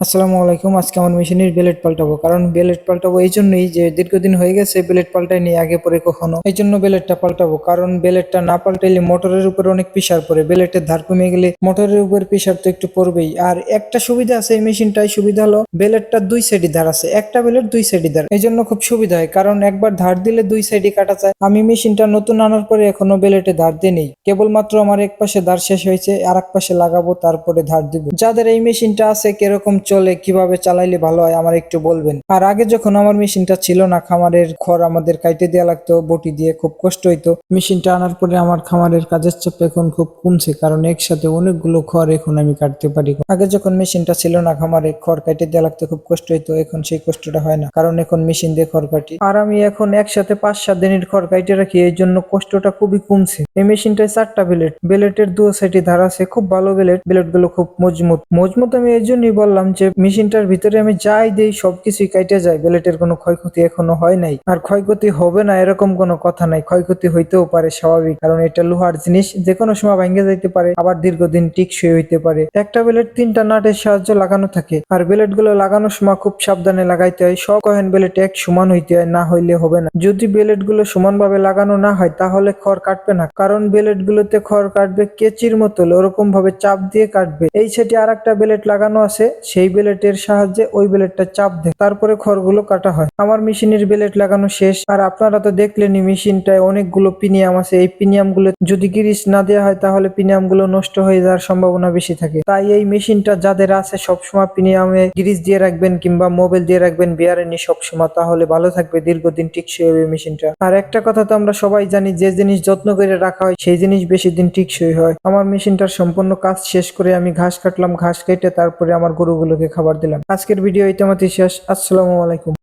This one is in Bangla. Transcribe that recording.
আসসালামু আলাইকুম। আজকে আমার মেশিনের বেলেট পাল্টাবো। কারণ বেলেট পাল্টাবো এই জন্যই যে দীর্ঘদিন হয়ে গেছে, বেলেট পাল্টাইনি আগে পরে কখনো। এই জন্য বেলেটটা পাল্টাবো। কারণ বেলেটটা না পাল্টাইলে মোটরের উপর অনেক প্রেশার পড়ে। বেলেটের ধার কমে গেলে মোটরের উপর প্রেশার তো একটু পড়বেই। আর একটা সুবিধা আছে এই মেশিনটাই। সুবিধা হলো বেলেটটা দুই সাইডই ধার আছে। একটা বেলেট দুই সাইডই ধার। এই জন্য খুব সুবিধা হয়। কারণ একবার ধার দিলে দুই সাইডই কাটা যায়। আমি মেশিনটা নতুন আনার পরে এখনও বেলেটে ধার দিয়ে নেই। কেবলমাত্র আমার এক পাশে ধার শেষ হয়েছে আর এক পাশে লাগাবো, তারপরে ধার দিব। যাদের এই মেশিনটা আছে, কীরকম চলে, কীভাবে চালাইলে ভালো হয়, আমার একটু বলবেন। আর আগে যখন আমার মেশিনটা ছিল না, খামারের খড় আমাদের কাইটে দেওয়া লাগতো, বটি দিয়ে খুব কষ্ট হইতো। মেশিনটা আনার পরে আমার খামারের কাজের চাপ এখন খুব কমছে, কারণ একসাথে অনেকগুলো খড় এখন আমি কাটতে পারি। আগে যখন মেশিনটা ছিল না, খামারে খড় কাইটে দেওয়া লাগতো, খুব কষ্ট হইতো, এখন সেই কষ্টটা হয় না, কারণ এখন মেশিন দিয়ে খড় কাটি। আর আমি এখন একসাথে পাঁচ সাত দিনের খড় কাইটে রাখি, এই জন্য কষ্টটা খুবই কমছে। এই মেশিনটায় চারটা বেলেট বেলেটের দু সাইডে ধার আছে, খুব ভালো বেলেট বেলেটগুলো খুব মজবুত। মজবুত আমি এই জন্যই বললাম যে মেশিনটার ভিতরে আমি যাই দেই সবকিছুই কাইটে যায় বেলেটের কোনো ক্ষয়ক্ষতি এখনও হয় নাই। আর ক্ষয়ক্ষতি হবে না, এরকম কোনো কথা নাই। ক্ষয়ক্ষতি হইতেও পারে, স্বাভাবিক। কারণ এটা লোহার জিনিস যে কোনো সময় ভেঙে যাইতে পারে, আবার দীর্ঘদিন টিকসই হইতে পারে। একটা বেলেট তিনটা নাটের সাহায্য লাগানো থাকে। আর বেলেটগুলো লাগানোর সময় খুব সাবধানে লাগাইতে হয়। সব কয়েন বেলেট এক সমান হইতে হয়, না হইলে হবে না। যদি বেলেটগুলো সমানভাবে লাগানো না হয়, তাহলে খড় কাটবে না। কারণ বেলেট গুলোতে খড় কাটবে কেচির মতো ওরকম ভাবে চাপ দিয়ে কাটবে। এই সেটি আর একটা বেলেট লাগানো আছে, সেই বেলেটের সাহায্যে ওই বেলেটটা চাপ দেয়, তারপরে খড়গুলো কাটা হয়। আমার মেশিনের বেলেট লাগানো শেষ। আর আপনারা তো দেখলেনই মেশিনটায় অনেকগুলো পিনিয়াম আছে। এই পিনিয়ামগুলো যদি গিরিস না দেওয়া হয়, তাহলে পিনিয়ামগুলো নষ্ট হয়ে যাওয়ার সম্ভাবনা বেশি থাকে। তাই এই মেশিনটা যাদের আছে, সবসময় পিনিয়ামে গিরিস দিয়ে রাখবেন কিংবা মোবাইল দিয়ে রাখবেন বিয়ারেনি সবসময়। তাহলে ভালো থাকবে দীর্ঘদিন টিকসই হবে মেশিনটা। আর একটা কথা তো আমরা সবাই জানি, যে জিনিস যত্ন করে রাখা হয়, সেই জিনিস বেশি দিন টিকসই হয়। আমার মেশিনটার সম্পূর্ণ কাজ শেষ করে আমি ঘাস কাটলাম, ঘাস কেটে তারপরে আমার খাবার দিলাম। আজকের ভিডিও ইতিমধ্যে শেষ। আসসালামু আলাইকুম।